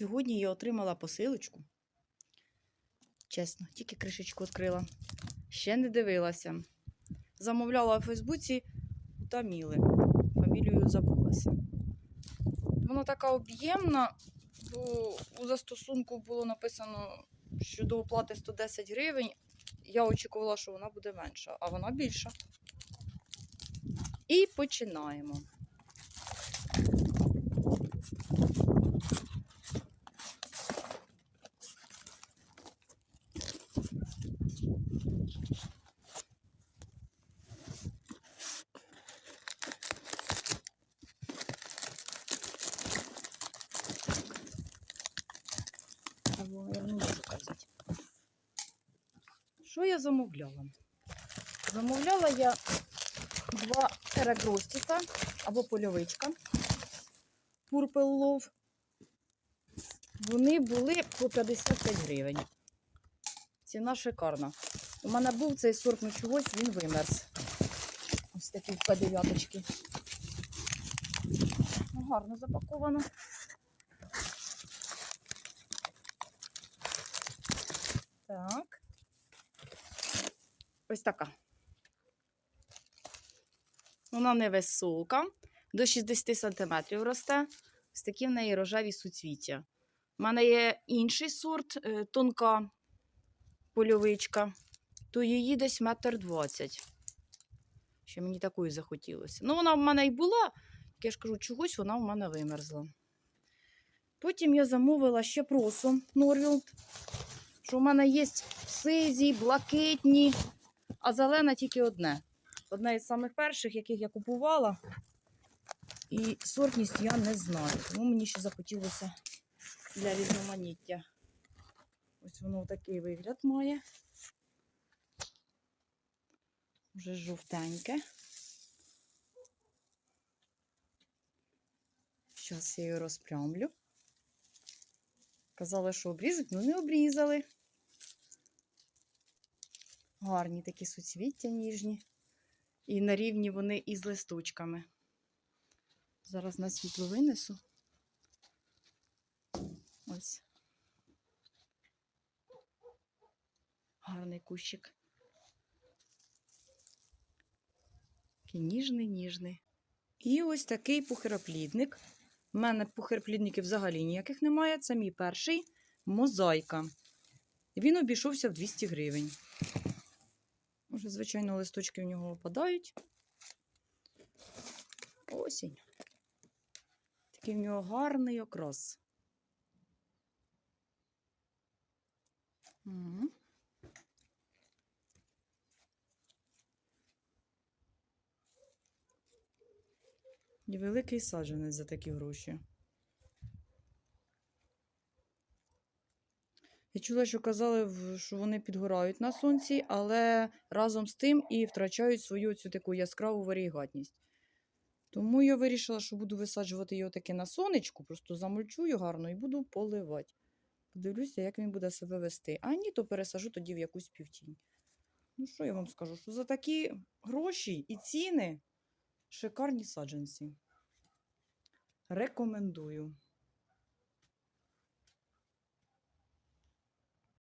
Сьогодні я отримала посилочку. Чесно, тільки кришечку відкрила. Ще не дивилася. Замовляла у Фейсбуці у Таміли. Фамілію забулася. Вона така об'ємна, бо у застосунку було написано, що до оплати 110 гривень. Я очікувала, що вона буде менша, а вона більша. І починаємо. Або я не можу казати. Що я замовляла? Замовляла я два ерегростіса або польовичка Purple Love. Вони були по 55 гривень. Ціна шикарна. У мене був цей сорт, ну чогось він вимерз. Ось такі П9. Ну, гарно запаковано. Так. Ось така. Вона невисока, до 60 см росте. Ось такі в неї рожеві суцвіття. У мене є інший сорт, е, тонка польовичка, то її десь метр двадцять. Ще мені такої захотілося. Ну, вона в мене і була, я ж кажу, чогось вона в мене вимерзла. Потім я замовила ще просу Норвілд, що в мене є сизі, блакитні, а зелена тільки одне. Одна із самих перших, яких я купувала. І сортність я не знаю. Тому мені ще захотілося для різноманіття. Ось воно такий вигляд має. Вже жовтеньке. Зараз я її розпрямлю. Казали, що обріжуть, але не обрізали. Гарні такі суцвіття ніжні. І на рівні вони із листочками. Зараз на світло винесу. Ось. Гарний кущик. Такий ніжний, ніжний. І ось такий пухироплідник. У мене пухироплідників взагалі ніяких немає. Це мій перший мозаїка. Він обійшовся в 200 гривень. Уже, звичайно, листочки в нього випадають. Осінь. Такий в нього гарний окрас. Угу. І великий саджанець за такі гроші. Я чула, що казали, що вони підгорають на сонці, але разом з тим і втрачають свою цю таку яскраву варігатність. Тому я вирішила, що буду висаджувати його таки на сонечку, просто замульчую гарно і буду поливати. Подивлюся, як він буде себе вести. А ні, то пересажу тоді в якусь півтінь. Ну, що я вам скажу? Що за такі гроші і ціни шикарні саджанці. Рекомендую.